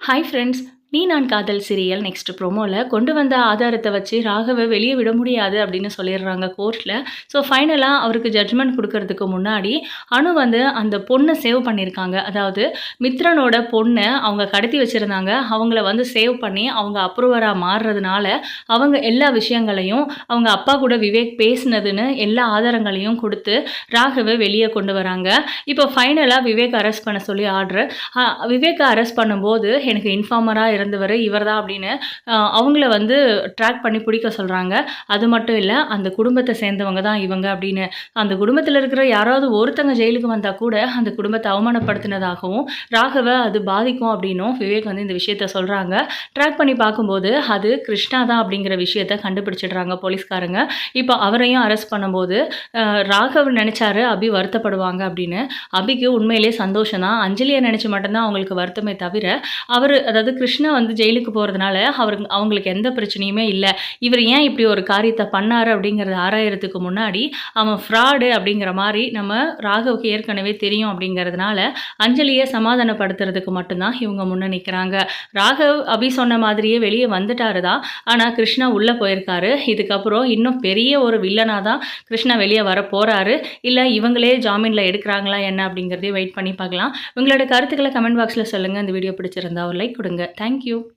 Hi friends நீ நான் காதல் சீரியல் நெக்ஸ்ட் ப்ரோமோவில் கொண்டு வந்த ஆதாரத்தை வச்சு ராகவை வெளியே விட முடியாது அப்படின்னு சொல்லிடுறாங்க கோர்ட்டில் ஸோ ஃபைனலாக அவருக்கு ஜட்ஜ்மெண்ட் கொடுக்கறதுக்கு முன்னாடி அணு வந்து அந்த பொண்ணை சேவ் பண்ணியிருக்காங்க. அதாவது மித்ரனோட பொண்ணை அவங்க கடத்தி வச்சுருந்தாங்க. அவங்கள வந்து சேவ் பண்ணி அவங்க அப்ரூவராக மாறுறதுனால அவங்க எல்லா விஷயங்களையும் அவங்க அப்பா கூட விவேக் பேசினதுன்னு எல்லா ஆதாரங்களையும் கொடுத்து ராகவை வெளியே கொண்டு வராங்க. இப்போ ஃபைனலாக விவேக் அரெஸ்ட் பண்ண சொல்லி ஆர்டர் விவேக்கை அரெஸ்ட் பண்ணும்போது எனக்கு இன்ஃபார்மராக இறந்தவர் இவர் தான் அப்படின்னு அவங்கள வந்து ட்ராக் பண்ணி பிடிக்க சொல்கிறாங்க அது மட்டும் இல்லை அந்த குடும்பத்தை சேர்ந்தவங்க தான் இவங்க அப்படின்னு. அந்த குடும்பத்தில் இருக்கிற யாராவது ஒருத்தங்க ஜெயிலுக்கு வந்தால் கூட அந்த குடும்பத்தை அவமானப்படுத்தினதாகவும் ராகவை அது பாதிக்கும் அப்படின்னும் விவேக் வந்து இந்த விஷயத்த சொல்கிறாங்க ட்ராக் பண்ணி பார்க்கும்போது அது கிருஷ்ணா தான் அப்படிங்கிற விஷயத்த கண்டுபிடிச்சிடுறாங்க போலீஸ்காரங்க. இப்போ அவரையும் அரெஸ்ட் பண்ணும்போது ராகவ் நினச்சாரு அபி வருத்தப்படுவாங்க அப்படின்னு. அபிக்கு உண்மையிலே சந்தோஷம் தான். அஞ்சலியை நினச்சி மட்டும்தான் அவங்களுக்கு வருத்தமே தவிர அவர் அதாவது கிருஷ்ணா வந்து ஜெயிலுக்கு போகிறதுனால அவருக்கு அவங்களுக்கு எந்த பிரச்சனையுமே இல்லை. இவர் ஏன் இப்படி ஒரு காரியத்தை பண்ணாரு அப்படிங்கிறத ஆராயறதுக்கு முன்னாடி அவன் ஃப்ராடு அப்படிங்கிற மாதிரி நம்ம ராகவுக்கு ஏற்கனவே தெரியும் அப்படிங்கிறதுனால அஞ்சலியை சமாதானப்படுத்துறதுக்கு மட்டும்தான் இவங்க முன்னே நிற்கிறாங்க ராகவ் அபி சொன்ன மாதிரியே வெளியே வந்துட்டாரு தான். ஆனால் கிருஷ்ணா உள்ளே போயிருக்காரு. இதுக்கப்புறம் இன்னும் பெரிய ஒரு வில்லனாக தான் கிருஷ்ணா வெளியே வர போகிறாரு இல்லை இவங்களே ஜாமீனில் எடுக்கிறாங்களா என்ன அப்படிங்கிறதையும் வெயிட் பண்ணி பார்க்கலாம். உங்களோட கருத்துக்களை கமெண்ட் பாக்ஸில் சொல்லுங்கள் இந்த வீடியோ பிடிச்சிருந்தா ஒரு லைக் கொடுங்க. Thank you Thank you.